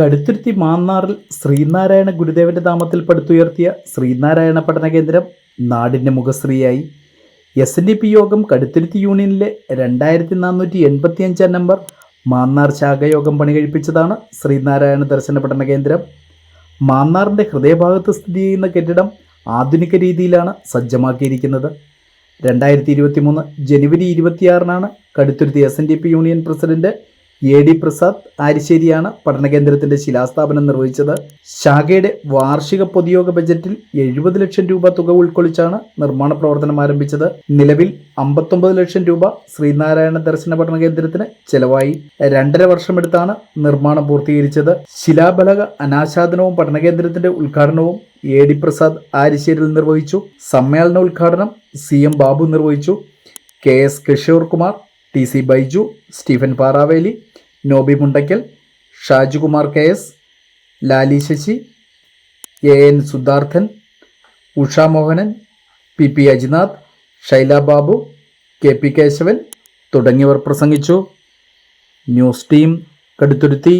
കടുത്തുരുത്തി മാന്നാറിൽ ശ്രീനാരായണ ഗുരുദേവന്റെ നാമത്തിൽ പടുത്തുയർത്തിയ ശ്രീനാരായണ പഠന കേന്ദ്രം നാടിന്റെ മുഖശ്രീയായി. എസ് എൻ ഡി പി യോഗം കടുത്തുരുത്തി യൂണിയനിലെ രണ്ടായിരത്തി നാനൂറ്റി എൺപത്തി അഞ്ചാം നമ്പർ മാന്നാർ ശാഖയോഗം പണി കഴിപ്പിച്ചതാണ് ശ്രീനാരായണ ദർശന പഠന കേന്ദ്രം. മാന്നാറിന്റെ ഹൃദയഭാഗത്ത് സ്ഥിതി ചെയ്യുന്ന കെട്ടിടം ആധുനിക രീതിയിലാണ് സജ്ജമാക്കിയിരിക്കുന്നത്. രണ്ടായിരത്തി ഇരുപത്തി മൂന്ന് ജനുവരി ഇരുപത്തിയാറിനാണ് Kaduthuruthy S N D P union president A D Prasad ആരിശ്ശേരിയാണ് പഠനകേന്ദ്രത്തിന്റെ ശിലാസ്ഥാപനം നിർവഹിച്ചത്. ശാഖയുടെ വാർഷിക പൊതുയോഗ ബജറ്റിൽ എഴുപത് ലക്ഷം രൂപ തുക ഉൾക്കൊള്ളിച്ചാണ് നിർമ്മാണ പ്രവർത്തനം ആരംഭിച്ചത്. നിലവിൽ അമ്പത്തൊമ്പത് ലക്ഷം രൂപ ശ്രീനാരായണ ദർശന പഠന കേന്ദ്രത്തിന് ചെലവായി. രണ്ടര വർഷമെടുത്താണ് നിർമ്മാണം പൂർത്തീകരിച്ചത്. ശിലാഫലക അനാച്ഛാദനവും പഠനകേന്ദ്രത്തിന്റെ ഉദ്ഘാടനവും എ ഡി പ്രസാദ് ആരിശ്ശേരിയിൽ നിർവഹിച്ചു. സമ്മേളന ഉദ്ഘാടനം സി എം ബാബു നിർവഹിച്ചു. K S Kishore Kumar T C Baiju Stephen Paraveli Noby Mundackal Shajukumar K S Lali Sasi A N Sudharthan Usha Mohanan P P Ajinath Shaila Babu K P Kesavan തുടങ്ങിയവർ പ്രസംഗിച്ചു. News team Kaduthuruthy.